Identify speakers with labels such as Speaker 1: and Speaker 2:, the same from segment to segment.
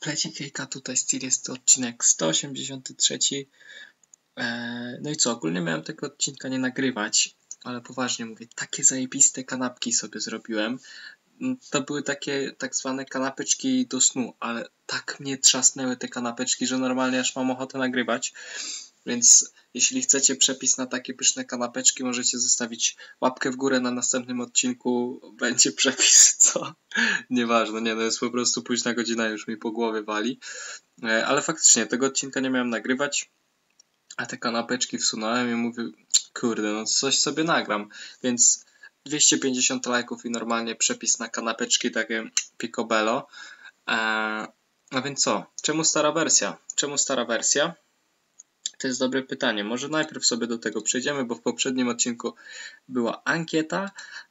Speaker 1: Pleci Kejka tutaj styl jest to odcinek 183. Eee, no i co, ogólnie miałem tego odcinka nie nagrywać, ale poważnie mówię, takie zajebiste kanapki sobie zrobiłem. Mm, to były takie tak zwane kanapeczki do snu, ale tak mnie trzasnęły te kanapeczki, że normalnie aż mam ochotę nagrywać. Więc jeśli chcecie przepis na takie pyszne kanapeczki, możecie zostawić łapkę w górę na następnym odcinku. Będzie przepis, co? Nieważne, nie, no jest po prostu późna godzina, już mi po głowie wali. E, ale faktycznie, tego odcinka nie miałem nagrywać, a te kanapeczki wsunąłem i mówię, kurde, no coś sobie nagram. Więc 250 lajków i normalnie przepis na kanapeczki takie picobello. Eee, a więc co? Czemu stara wersja? Czemu stara wersja? To jest dobre pytanie. Może najpierw sobie do tego przejdziemy, bo w poprzednim odcinku była ankieta.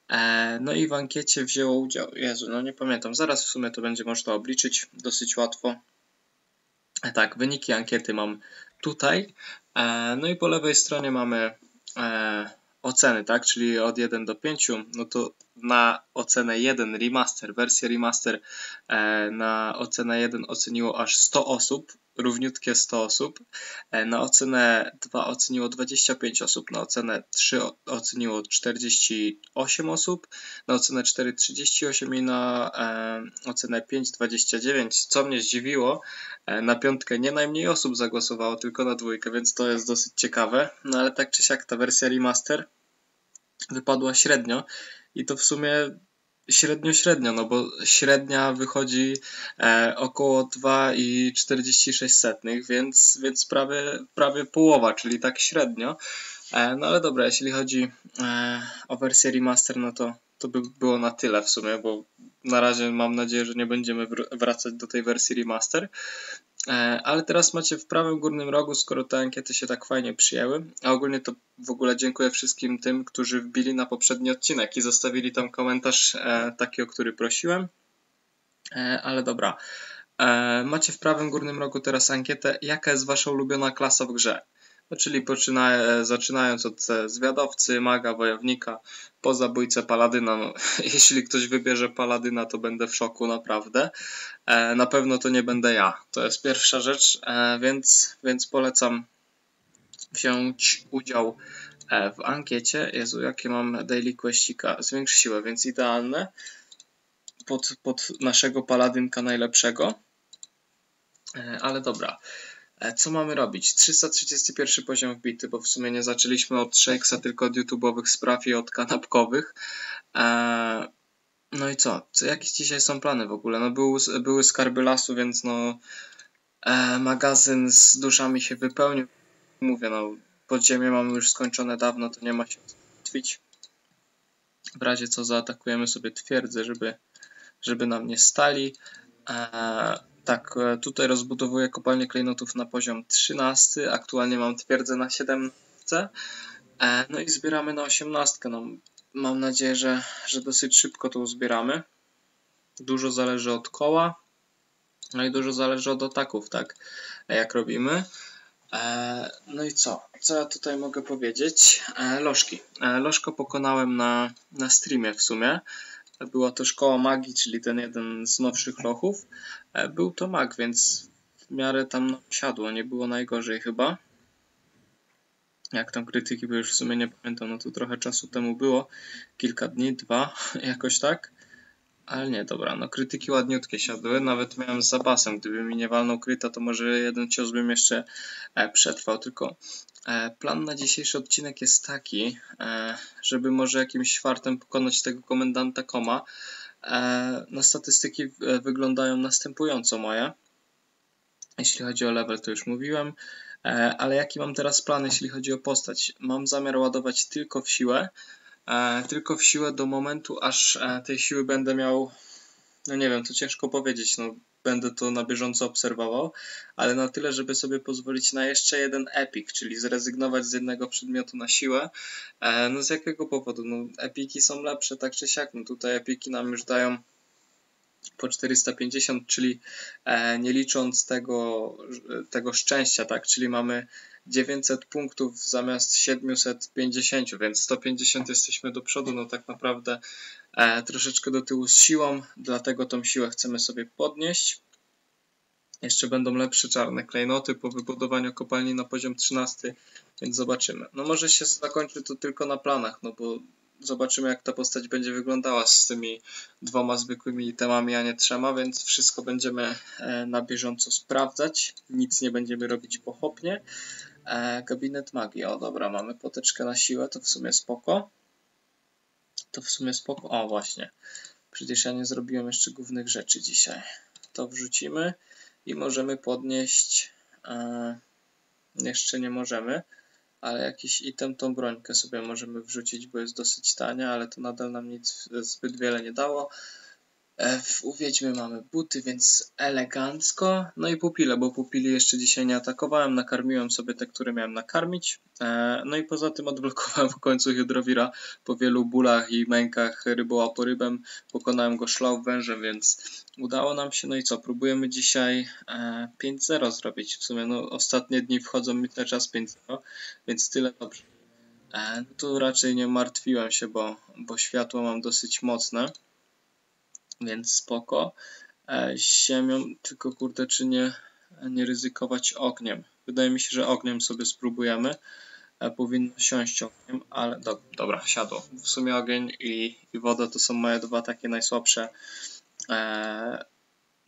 Speaker 1: E, no i w ankiecie wzięło udział. Jezu, no nie pamiętam. Zaraz w sumie to będzie można obliczyć dosyć łatwo. E, tak, wyniki ankiety mam tutaj. E, no i po lewej stronie mamy oceny, tak? Czyli od 1 do 5, no to na ocenę 1 remaster, wersję remaster na ocenę 1 oceniło aż 100 osób, równiutkie 100 osób. E, na ocenę 2 oceniło 25 osób, na ocenę 3 oceniło 48 osób, na ocenę 4 38 i na e, ocenę 5 29. Co mnie zdziwiło, e, na piątkę nie najmniej osób zagłosowało, tylko na dwójkę, więc to jest dosyć ciekawe. No ale tak czy siak ta wersja remaster wypadła średnio i to w sumie średnio średnio, no bo średnia wychodzi e, około 2,46, więc, więc prawie, prawie połowa, czyli tak średnio. E, no ale dobra, jeśli chodzi e, o wersję remaster, no to to by było na tyle w sumie, bo na razie mam nadzieję, że nie będziemy wracać do tej wersji remaster. E, ale teraz macie w prawym górnym rogu, skoro te ankiety się tak fajnie przyjęły. A ogólnie to w ogóle dziękuję wszystkim tym, którzy wbili na poprzedni odcinek i zostawili tam komentarz e, taki, o który prosiłem. E, ale dobra. Macie w prawym górnym rogu teraz ankietę, jaka jest wasza ulubiona klasa w grze. No, czyli poczyna, zaczynając od zwiadowcy, maga, wojownika, po zabójcę paladyna. No, jeśli ktoś wybierze paladyna, to będę w szoku naprawdę. E, na pewno to nie będę ja. To jest pierwsza rzecz, e, więc, więc polecam wziąć udział e, w ankiecie. Jezu, jakie mam daily questika. Zwiększ siłę, więc idealne pod, pod naszego paladynka najlepszego. E, ale dobra. E, co mamy robić? 331 poziom wbity, bo w sumie nie zaczęliśmy od Shakesa, tylko od YouTube'owych spraw i od kanapkowych. E, no i co? co? Jakie dzisiaj są plany w ogóle? No był, były skarby lasu, więc no e, magazyn z duszami się wypełnił. Mówię, no podziemie mamy już skończone dawno, to nie ma się twić. W razie co zaatakujemy sobie twierdzę, żeby, żeby nam nie stali. E, tak, e, tutaj rozbudowuję kopalnię klejnotów na poziom 13. Aktualnie mam twierdzę na 17. E, no i zbieramy na 18. No, mam nadzieję, że, że dosyć szybko to uzbieramy. Dużo zależy od koła. No i dużo zależy od ataków, tak? Jak robimy. E, no i co? Co ja tutaj mogę powiedzieć? Lożki. Lożko pokonałem na, na streamie w sumie była to szkoła magii, czyli ten jeden z nowszych lochów. E, był to mag, więc w miarę tam siadło, nie było najgorzej chyba. Jak tam krytyki, bo już w sumie nie pamiętam, no to trochę czasu temu było, kilka dni, dwa, jakoś tak. Ale nie, dobra, no krytyki ładniutkie siadły, nawet miałem z zapasem, gdyby mi nie walnął kryta, to może jeden cios bym jeszcze e, przetrwał, tylko e, plan na dzisiejszy odcinek jest taki, e, żeby może jakimś fartem pokonać tego komendanta Koma. No statystyki wyglądają następująco moje. Jeśli chodzi o level, to już mówiłem, ale jaki mam teraz plan, jeśli chodzi o postać? Mam zamiar ładować tylko w siłę, tylko w siłę do momentu, aż e, tej siły będę miał, no nie wiem, to ciężko powiedzieć, no będę to na bieżąco obserwował, ale na tyle, żeby sobie pozwolić na jeszcze jeden epic, czyli zrezygnować z jednego przedmiotu na siłę. E, no z jakiego powodu? No epiki są lepsze tak czy siak, no tutaj epiki nam już dają po 450, czyli nie licząc tego, tego szczęścia, tak, czyli mamy 900 punktów zamiast 750, więc 150 jesteśmy do przodu, no tak naprawdę e, troszeczkę do tyłu z siłą, dlatego tą siłę chcemy sobie podnieść. Jeszcze będą lepsze czarne klejnoty po wybudowaniu kopalni na poziom 13, więc zobaczymy. No może się zakończy to tylko na planach, no bo zobaczymy jak ta postać będzie wyglądała z tymi dwoma zwykłymi itemami, a nie trzema, więc wszystko będziemy e, na bieżąco sprawdzać. Nic nie będziemy robić pochopnie. E, gabinet magii. O dobra, mamy poteczkę na siłę, to w sumie spoko. To w sumie spoko. O właśnie. Przecież ja nie zrobiłem jeszcze głównych rzeczy dzisiaj. To wrzucimy i możemy podnieść. E, jeszcze nie możemy ale jakiś item, tą brońkę sobie możemy wrzucić, bo jest dosyć tania, ale to nadal nam nic zbyt wiele nie dało. E, w Uwiedźmy mamy buty, więc elegancko. No i pupile, bo pupili jeszcze dzisiaj nie atakowałem. Nakarmiłem sobie te, które miałem nakarmić. E, no i poza tym odblokowałem w końcu Hydrowira po wielu bólach i mękach rybołaporybem. Pokonałem go szlał wężem, więc udało nam się. No i co, próbujemy dzisiaj 5-0 e, zrobić. W sumie no, ostatnie dni wchodzą mi cały czas 5-0, więc tyle dobrze. No tu raczej nie martwiłem się, bo, bo światło mam dosyć mocne więc spoko. E, ziemią, tylko kurde, czy nie, nie ryzykować ogniem. Wydaje mi się, że ogniem sobie spróbujemy. E, powinno siąść ogniem, ale do, dobra, siadło. W sumie ogień i, i woda to są moje dwa takie najsłabsze e,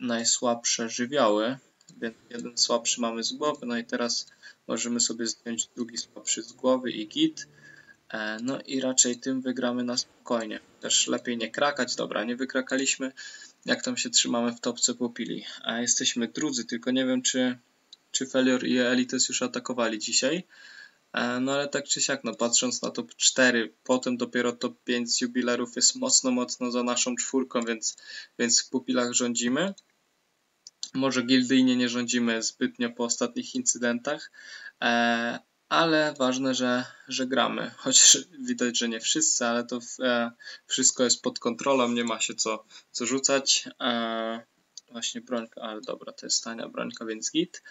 Speaker 1: najsłabsze żywioły. Więc jeden słabszy mamy z głowy, no i teraz możemy sobie zdjąć drugi słabszy z głowy i git. E, no i raczej tym wygramy na spokojnie. Też lepiej nie krakać. Dobra, nie wykrakaliśmy. Jak tam się trzymamy w topce popili. A jesteśmy drudzy, tylko nie wiem czy, czy Felior i Elites już atakowali dzisiaj. E, no ale tak czy siak, no patrząc na top 4, potem dopiero top 5 z jubilerów jest mocno, mocno za naszą czwórką, więc, więc w pupilach rządzimy. Może gildyjnie nie rządzimy zbytnio po ostatnich incydentach, e, ale ważne, że, że gramy. Chociaż widać, że nie wszyscy, ale to e, wszystko jest pod kontrolą, nie ma się co, co rzucać. E, właśnie brońka, ale dobra, to jest tania brońka, więc git.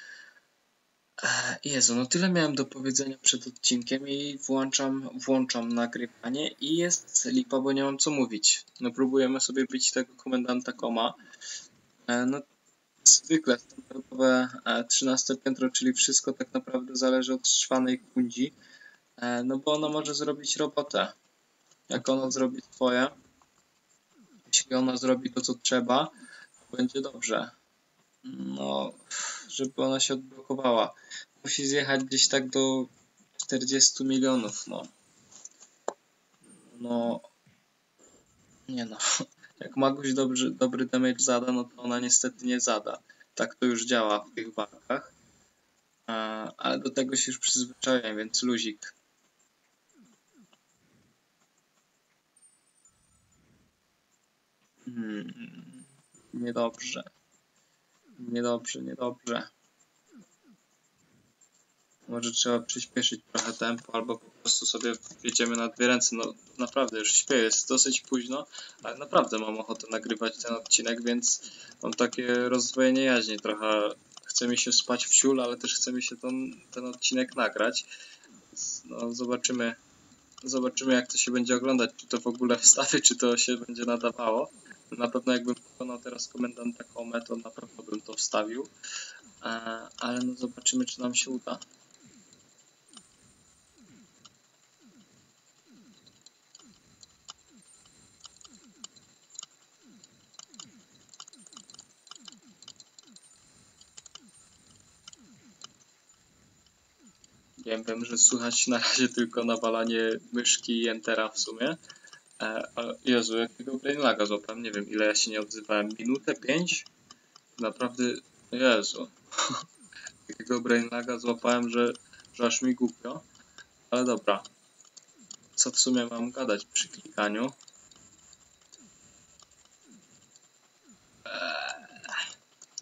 Speaker 1: E, Jezu, no tyle miałem do powiedzenia przed odcinkiem i włączam, włączam nagrywanie i jest lipa, bo nie mam co mówić. No próbujemy sobie bić tego komendanta Koma. No zwykle standardowe 13 piętro, czyli wszystko tak naprawdę zależy od szwanej kundzi, e, no bo ona może zrobić robotę. Jak ona zrobi swoje, jeśli ona zrobi to, co trzeba, będzie dobrze. No, żeby ona się odblokowała. Musi zjechać gdzieś tak do 40 milionów, no. No, nie no. Jak Maguś dobry, dobry damage zada, no to ona niestety nie zada. Tak to już działa w tych walkach. Ale do tego się już przyzwyczaiłem, więc luzik. Hmm, niedobrze. Niedobrze, niedobrze. Może trzeba przyspieszyć trochę tempo, albo po prostu sobie wjedziemy na dwie ręce. No naprawdę już śpię, jest dosyć późno, ale naprawdę mam ochotę nagrywać ten odcinek, więc mam takie rozdwojenie jaźni trochę. Chce mi się spać w siul, ale też chce mi się ten, ten odcinek nagrać. No zobaczymy, zobaczymy jak to się będzie oglądać, czy to w ogóle wstawię, czy to się będzie nadawało. Na pewno jakbym pokonał teraz komendanta Kome, to na pewno bym to wstawił. E, ale no zobaczymy, czy nam się uda. Że słychać na razie tylko nawalanie myszki i entera w sumie. E, Jezu, jakiego brainlaga złapałem? Nie wiem, ile ja się nie odzywałem. Minutę? Pięć? Naprawdę, Jezu. jakiego brainlaga złapałem, że, że aż mi głupio. Ale dobra. Co w sumie mam gadać przy klikaniu?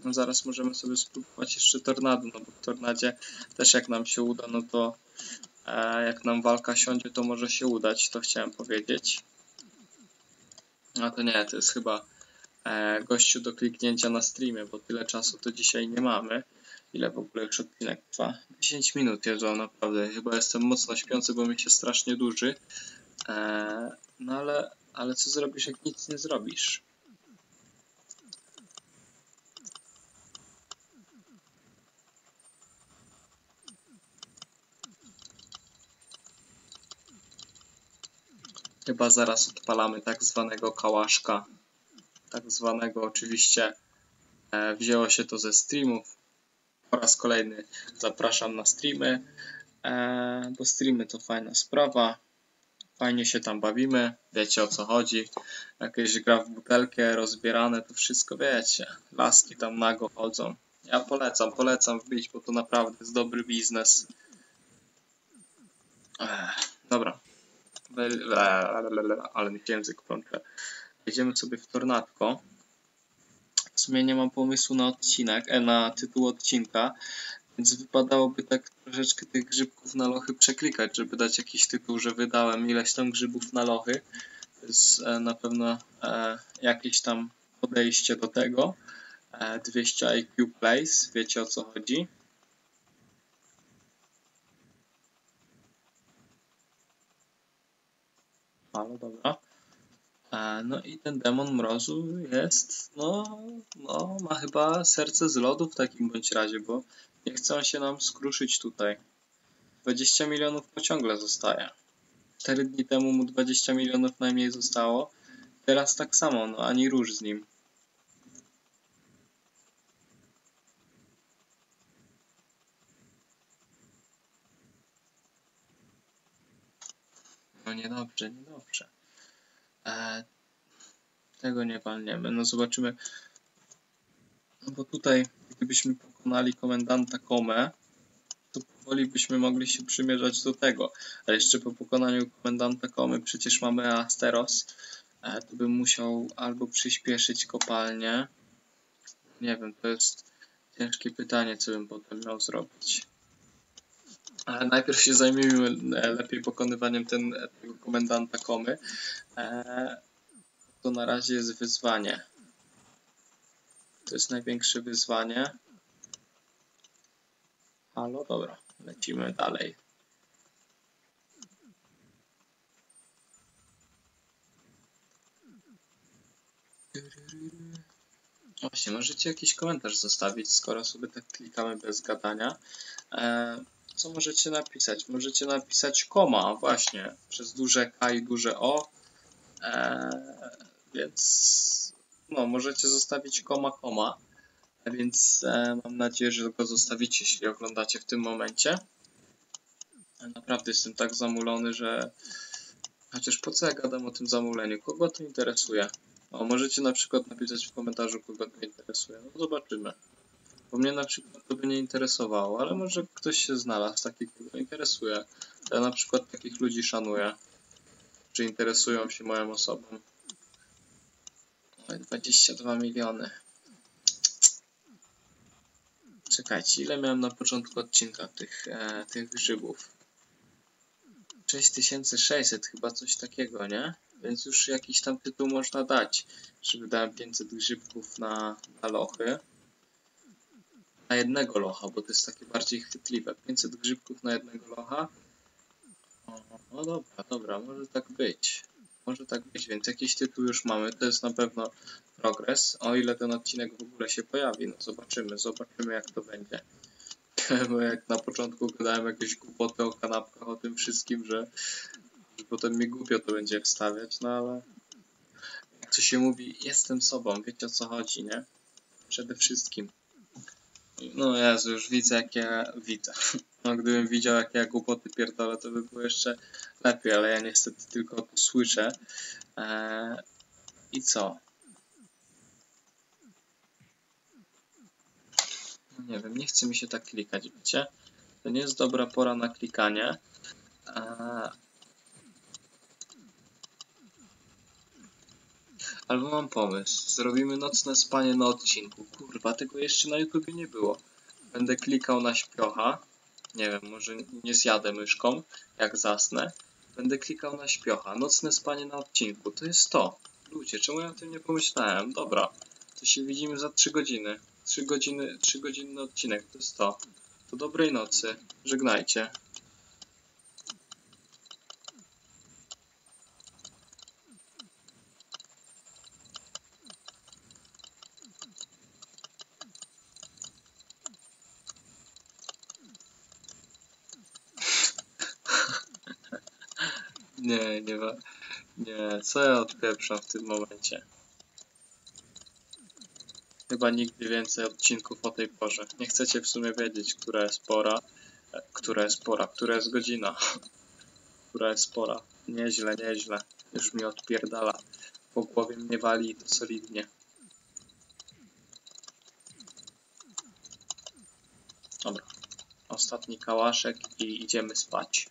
Speaker 1: No zaraz możemy sobie spróbować jeszcze tornado, no bo w tornadzie też jak nam się uda, no to jak nam walka siądzie, to może się udać, to chciałem powiedzieć. No to nie, to jest chyba e, gościu do kliknięcia na streamie, bo tyle czasu to dzisiaj nie mamy. Ile w ogóle już odcinek trwa? 10 minut, Jezu, naprawdę. Chyba jestem mocno śpiący, bo mi się strasznie duży. E, no ale, ale co zrobisz, jak nic nie zrobisz? Chyba zaraz odpalamy tak zwanego kałaszka. Tak zwanego oczywiście e, wzięło się to ze streamów. Po raz kolejny zapraszam na streamy, e, bo streamy to fajna sprawa. Fajnie się tam bawimy, wiecie o co chodzi. Jakieś gra w butelkę, rozbierane, to wszystko wiecie. Laski tam nago chodzą. Ja polecam, polecam wbić, bo to naprawdę jest dobry biznes. Ech, dobra. Ale mi język plącze. Jedziemy sobie w tornadko. W sumie nie mam pomysłu na odcinek, e, na tytuł odcinka, więc wypadałoby tak troszeczkę tych grzybków na lochy przeklikać, żeby dać jakiś tytuł, że wydałem ileś tam grzybów na lochy. To jest e, na pewno e, jakieś tam podejście do tego. E, 200 IQ Place, wiecie o co chodzi. Halo, dobra. E, No i ten demon mrozu jest, no, no, ma chyba serce z lodu w takim bądź razie, bo nie chcą się nam skruszyć tutaj. 20 milionów to ciągle zostaje. 4 dni temu mu 20 milionów najmniej zostało. Teraz tak samo, no ani róż z nim. No niedobrze. E, tego nie walniemy. No zobaczymy. No bo tutaj, gdybyśmy pokonali komendanta Kome, to powoli byśmy mogli się przymierzać do tego. A jeszcze po pokonaniu komendanta Komy przecież mamy Asteros. E, to bym musiał albo przyspieszyć kopalnię. Nie wiem, to jest ciężkie pytanie, co bym potem miał zrobić. Ale najpierw się zajmijmy e, lepiej pokonywaniem ten, tego komendanta Komy. E, to na razie jest wyzwanie. To jest największe wyzwanie. Halo, dobra, lecimy dalej. Właśnie, możecie jakiś komentarz zostawić, skoro sobie tak klikamy bez gadania. E, co możecie napisać? Możecie napisać koma, właśnie, przez duże K i duże O. E, więc no, możecie zostawić koma, koma. Więc e, mam nadzieję, że go zostawicie, jeśli oglądacie w tym momencie. Naprawdę jestem tak zamulony, że chociaż po co ja gadam o tym zamuleniu? Kogo to interesuje? O, możecie na przykład napisać w komentarzu, kogo to interesuje. No zobaczymy. Bo mnie na przykład to by nie interesowało, ale może ktoś się znalazł taki, kogo interesuje. Ja na przykład takich ludzi szanuję, czy interesują się moją osobą. Oj, 22 miliony. Czekajcie, ile miałem na początku odcinka tych, e, tych grzybów? 6600, chyba coś takiego, nie? Więc już jakiś tam tytuł można dać, że wydałem 500 grzybków na, na lochy. Na jednego locha, bo to jest takie bardziej chwytliwe. 500 grzybków na jednego locha. O, no dobra, dobra, może tak być. Może tak być, więc jakiś tytuł już mamy. To jest na pewno progres. O ile ten odcinek w ogóle się pojawi, no zobaczymy, zobaczymy jak to będzie. Bo jak na początku gadałem jakieś głupoty o kanapkach, o tym wszystkim, że, że potem mi głupio to będzie wstawiać, no ale jak to się mówi, jestem sobą, wiecie o co chodzi, nie? Przede wszystkim. No Jezu, już widzę jak ja widzę. No gdybym widział jak ja głupoty pierdolę, to by było jeszcze lepiej, ale ja niestety tylko to słyszę. Eee, I co? No nie wiem, nie chce mi się tak klikać, wiecie? To nie jest dobra pora na klikanie. Eee, Albo mam pomysł. Zrobimy nocne spanie na odcinku. Kurwa, tego jeszcze na YouTubie nie było. Będę klikał na śpiocha. Nie wiem, może nie zjadę myszką, jak zasnę. Będę klikał na śpiocha. Nocne spanie na odcinku. To jest to. Ludzie, czemu ja o tym nie pomyślałem? Dobra. To się widzimy za 3 godziny. 3 godziny, 3 godzinny odcinek. To jest to. To dobrej nocy. Żegnajcie. Nie, nie. Nie, co ja odpieprzam w tym momencie? Chyba nigdy więcej odcinków o tej porze. Nie chcecie w sumie wiedzieć, która jest pora, e, która jest pora, która jest godzina, która jest pora. Nieźle, nieźle. Już mi odpierdala. Po głowie mnie wali to solidnie. Dobra. Ostatni kałaszek i idziemy spać.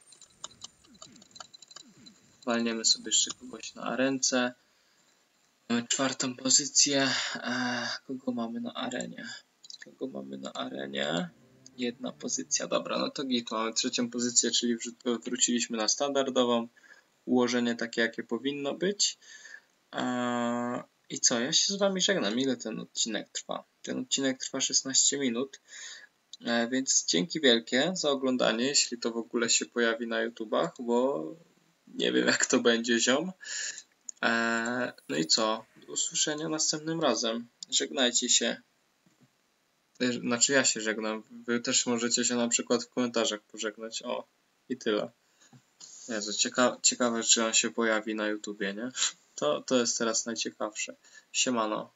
Speaker 1: Walniemy sobie jeszcze kogoś na arence. Mamy czwartą pozycję. Eee, kogo mamy na arenie? Kogo mamy na arenie? Jedna pozycja. Dobra, no to git. Mamy trzecią pozycję, czyli wróciliśmy na standardową. Ułożenie takie, jakie powinno być. Eee, I co? Ja się z wami żegnam. Ile ten odcinek trwa? Ten odcinek trwa 16 minut. E, Więc dzięki wielkie za oglądanie, jeśli to w ogóle się pojawi na YouTubach, bo nie wiem jak to będzie ziom. E, No i co? Do usłyszenia następnym razem. Żegnajcie się. E, Znaczy ja się żegnam. Wy też możecie się na przykład w komentarzach pożegnać. O, i tyle. Jezu, cieka ciekawe czy on się pojawi na YouTubie, nie? To, to jest teraz najciekawsze. Siemano.